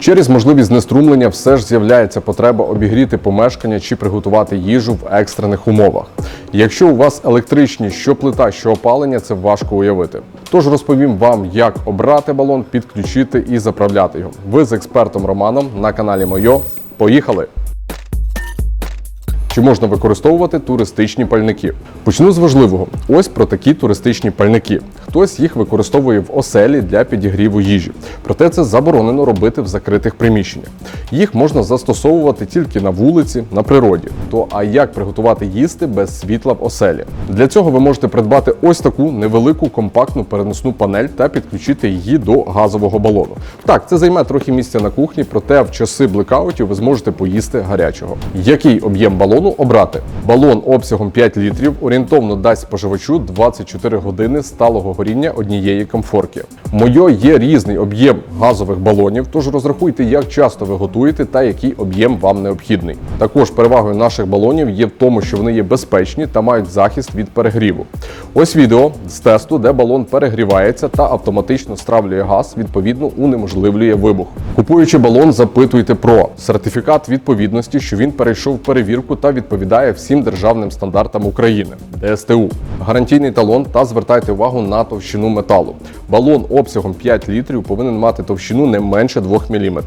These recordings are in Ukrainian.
Через можливість знеструмлення все ж з'являється потреба обігріти помешкання чи приготувати їжу в екстрених умовах. Якщо у вас електричні що плита, що опалення, це важко уявити. Тож розповім вам, як обрати балон, підключити і заправляти його. Ви з експертом Романом на каналі Мойо. Поїхали! Чи можна використовувати туристичні пальники? Почну з важливого. Ось про такі туристичні пальники. Хтось їх використовує в оселі для підігріву їжі. Проте це заборонено робити в закритих приміщеннях. Їх можна застосовувати тільки на вулиці, на природі. То а як приготувати їсти без світла в оселі? Для цього ви можете придбати ось таку невелику компактну переносну панель та підключити її до газового балону. Так, це займе трохи місця на кухні, проте в часи блекаутів ви зможете поїсти гарячого. Який об'єм балону обрати? Балон обсягом 5 літрів орієнтовно дасть споживачу 24 години сталого горіння однієї комфорки. Мойо є різний об'єм газових балонів, тож розрахуйте, як часто ви готуєте та який об'єм вам необхідний. Також перевагою наших балонів є в тому, що вони є безпечні та мають захист від перегріву. Ось відео з тесту, де балон перегрівається та автоматично стравлює газ, відповідно унеможливлює вибух. Купуючи балон, запитуйте про сертифікат відповідності, що він перейшов перевірку та відповідає всім державним стандартам України ДСТУ, гарантійний талон та звертайте увагу на товщину металу. Балон обсягом 5 літрів повинен мати товщину не менше 2 мм.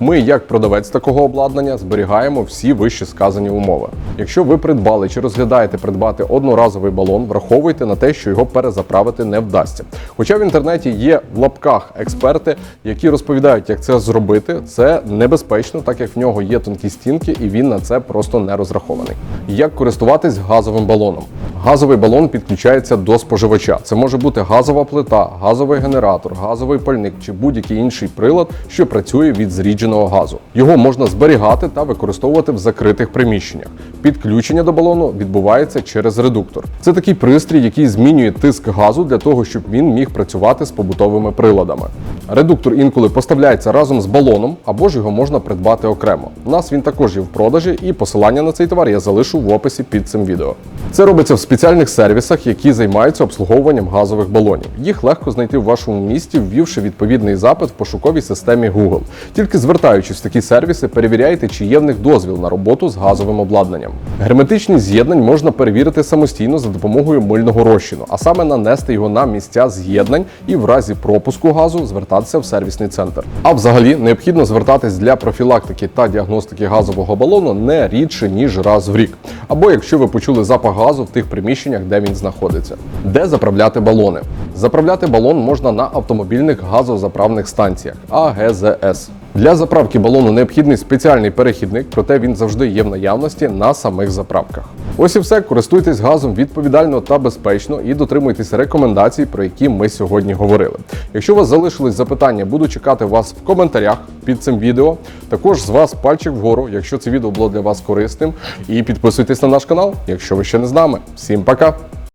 Ми, як продавець такого обладнання, зберігаємо всі вище сказані умови. Якщо ви придбали чи розглядаєте придбати одноразовий балон, враховуйте на те, що його перезаправити не вдасться. Хоча в інтернеті є в лапках експерти, які розповідають, як це зробити, це небезпечно, так як в нього є тонкі стінки і він на це просто не розрахований. Як користуватись газовим балоном? Газовий балон підключається до споживача. Це може бути газова плита, газовий генератор, газовий пальник чи будь-який інший прилад, що працює від зрідженого газу. Його можна зберігати та використовувати в закритих приміщеннях. Підключення до балону відбувається через редуктор. Це такий пристрій, який змінює тиск газу для того, щоб він міг працювати з побутовими приладами. Редуктор інколи поставляється разом з балоном, або ж його можна придбати окремо. У нас він також є в продажі, і посилання на цей товар я залишу в описі під цим відео. Це робиться в спеціальних сервісах, які займаються обслуговуванням газових балонів. Їх легко знайти в вашому місті, ввівши відповідний запит в пошуковій системі Google. Тільки звертаючись в такі сервіси, перевіряйте, чи є в них дозвіл на роботу з газовим обладнанням. Герметичність з'єднань можна перевірити самостійно за допомогою мильного розчину, а саме нанести його на місця з'єднань і в разі пропуску газу звертатися в сервісний центр. А взагалі необхідно звертатись для профілактики та діагностики газового балону не рідше ніж раз в рік. Або якщо ви почули запах газу в тих приміщеннях, де він знаходиться. Де заправляти балони? Заправляти балон можна на автомобільних газозаправних станціях АГЗС. Для заправки балону необхідний спеціальний перехідник, проте він завжди є в наявності на самих заправках. Ось і все. Користуйтесь газом відповідально та безпечно і дотримуйтесь рекомендацій, про які ми сьогодні говорили. Якщо у вас залишились запитання, буду чекати вас в коментарях під цим відео. Також з вас пальчик вгору, якщо це відео було для вас корисним. І підписуйтесь на наш канал, якщо ви ще не з нами. Всім пока!